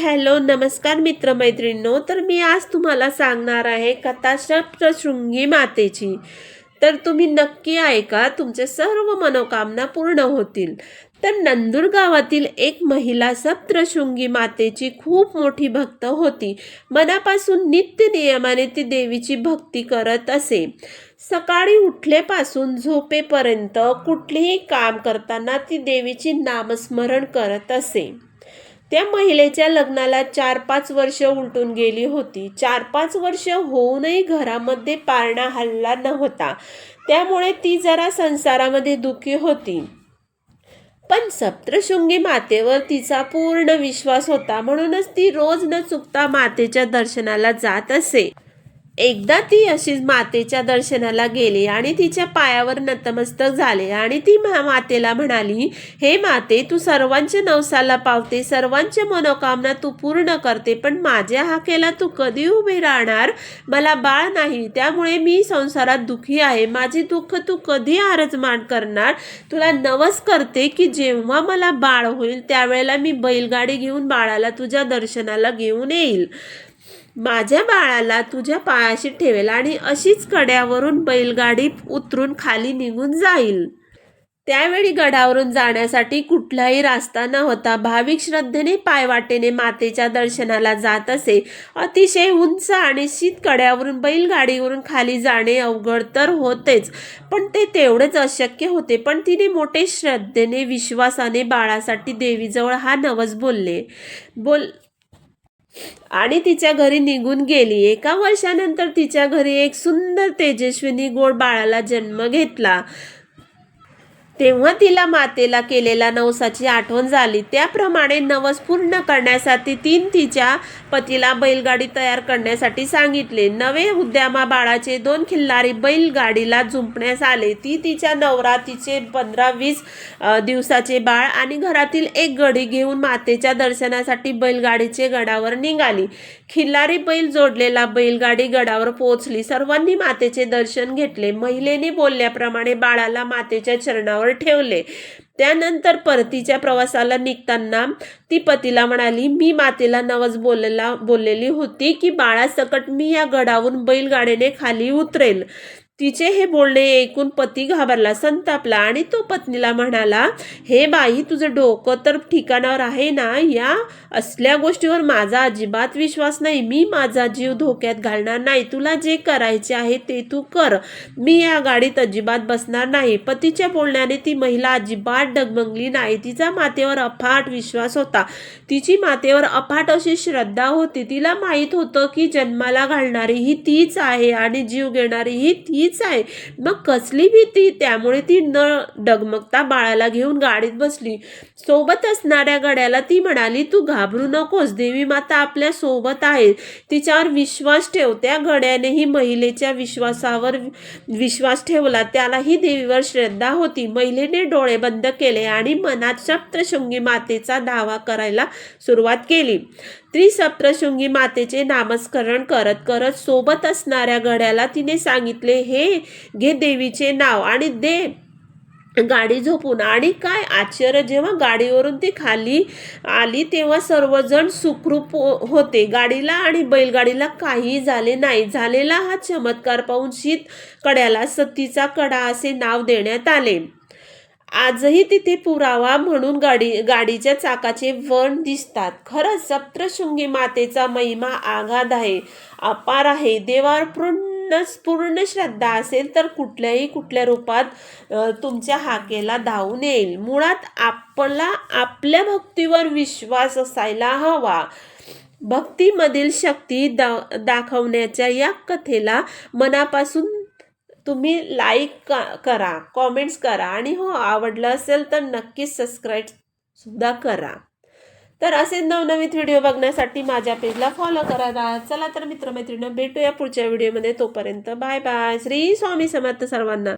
Hello नमस्कार मित्रमैत्रिणींनो. तर मी आज तुम्हाला सांगणार आहे कथा सप्तशृंगी मातेची. तर तुम्ही नक्की ऐका तुमचे सर्व मनोकामना पूर्ण होतील. तर नंदूर गावातील एक महिला सप्तशृंगी मातेची खूप मोठी भक्त होती. मनापासून नित्य नियमाने ती देवीची भक्ती करत असे. सकाळी उठलेपासून झोपेपर्यंत कुठलेही काम करताना ती देवीची नामस्मरण करत असे. त्या महिलेच्या लग्नाला चार पाच वर्ष उलटून गेली होती. चार पाच वर्ष होऊनही घरामध्ये पारणा हल्ला नव्हता. त्यामुळे ती जरा संसारामध्ये दुखी होती. पण सप्तशृंगी मातेवर तिचा पूर्ण विश्वास होता. म्हणूनच ती रोज न चुकता मातेच्या दर्शनाला जात असे. एकदा ती अशीच मातेच्या दर्शनाला गेली आणि तिच्या पायावर नतमस्तक झाले आणि ती मातेला म्हणाली हे माते तू सर्वांच्या नवसाला पावते सर्वांच्या मनोकामना तू पूर्ण करते पण माझ्या हाकेला तू कधी उभी राहणार? मला बाळ नाही त्यामुळे मी संसारात दुखी आहे. माझे दुःख तू कधी आरजमान करणार? तुला नवस करते की जेव्हा मला बाळ होईल त्यावेळेला मी बैलगाडी घेऊन बाळाला तुझ्या दर्शनाला घेऊन येईल. माझ्या बाळाला तुझ्या पायाशी ठेवेल आणि अशीच कड्यावरून बैलगाडी उतरून खाली निघून जाईल. त्यावेळी गडावरून जाण्यासाठी कुठलाही रास्ता न होता भाविक श्रद्धेने पायवाटेने मातेच्या दर्शनाला जात असे. अतिशय उंच आणि शीत कड्यावरून बैलगाडीवरून खाली जाणे अवघड तर होतेच पण ते तेवढेच अशक्य होते. पण तिने मोठे श्रद्धेने विश्वासाने बाळासाठी देवीजवळ हा नवस बोलले. बोल आणि तिच्या घरी निघून गेली. एका वर्षानंतर तिच्या घरी एक सुंदर तेजस्विनी गोड बाळाला जन्म घेतला. तेव्हा तिला मातेला केलेल्या नवसाची आठवण झाली. त्याप्रमाणे नवस पूर्ण करण्यासाठी तीन तिच्या पतीला बैलगाडी तयार करण्यासाठी सांगितले. नवे उद्यामा बाळाचे दोन खिल्लारी बैलगाडीला झुंपण्यास आले. ती तिच्या नवरा तिचे पंधरा वीस दिवसाचे बाळ आणि घरातील एक गडी घेऊन मातेच्या दर्शनासाठी बैलगाडीचे गडावर निघाली. खिल्लारी बैल जोडलेला बैलगाडी गडावर पोहोचली. सर्वांनी मातेचे दर्शन घेतले. महिलेने बोलल्याप्रमाणे बाळाला मातेच्या चरणावर ठेवले. त्यानंतर परतीच्या प्रवासाला निघताना ती पतीला म्हणाली मी मातेला नवस बोललेला बोललेली होती की बाळासकट मी या गडावरून बैलगाडीने खाली उतरेल. तिचे हे बोलणे ऐकून पती घाबरला संतापला आणि तो पत्नीला म्हणाला हे बाई तुझं डोकं तर ठिकाणावर आहे ना या असल्या गोष्टीवर माझा अजिबात विश्वास नाही. मी माझा जीव धोक्यात घालणार नाही. तुला जे करायचे आहे ते तू कर. मी या गाडीत अजिबात बसणार नाही. पतीच्या बोलण्याने ती महिला अजिबात डगमगली नाही. तिचा मातेवर अफाट विश्वास होता. तिची मातेवर अफाट अशी श्रद्धा होती. तिला माहीत होतं की जन्माला घालणारी ही तीच आहे आणि जीव घेणारी ही तीच आहे. मग कसली भीती? त्यामुळे ती न डगमगता बाळाला घेऊन गाडीत बसली. सोबत असणाऱ्या गड्याला ती म्हणाली तू घाबरू नकोस देवी माता आपल्यासोबत आहे तिच्यावर विश्वास ठेव त्या गड्यानेही महिलेच्या विश्वासावर विश्वास ठेवला. त्यालाही देवीवर श्रद्धा होती. महिलेने डोळे बंद केले आणि मनात सप्तशृंगी मातेचा दावा करायला सुरुवात केली. त्रिसप्तशृंगी मातेचे नामस्मरण करत करत सोबत असणाऱ्या गड्याला तिने सांगितले हे घे देवीचे नाव आणि दे गाडी झोपून. आणि काय आश्चर्य जेव्हा गाडीवरून ती खाली आली तेव्हा सर्वजण सुखरूप हो- होते. गाडीला आणि बैलगाडीला काही झाले नाही. झालेला हा चमत्कार पाहून शीत कड्याला सतीचा कडा असे नाव देण्यात आले. आजही तिथे पुरावा म्हणून गाडी गाडीच्या चाकाचे वण दिसतात. खरंच सप्तशृंगी मातेचा महिमा आघात आहे अपार आहे. देवावर पूर्ण पूर्ण श्रद्धा असेल तर कुठल्याही कुठल्या रूपात तुमच्या हाकेला धावून येईल. मुळात आपला आपल्या भक्तीवर विश्वास असायला हवा. भक्तीमधील शक्ती दा दाखवण्याच्या या कथेला मनापासून तुम्ही लाईक करा कॉमेंट्स करा. आणि हो आवडलं असेल तर नक्कीच सबस्क्राईब सुद्धा करा. तर असे नवनवीन व्हिडिओ बघण्यासाठी माझ्या पेजला फॉलो करा चला तर मित्रमैत्रिणी भेटूया पुढच्या व्हिडिओमध्ये तोपर्यंत बाय बाय श्री स्वामी समर्थ सर्वांना.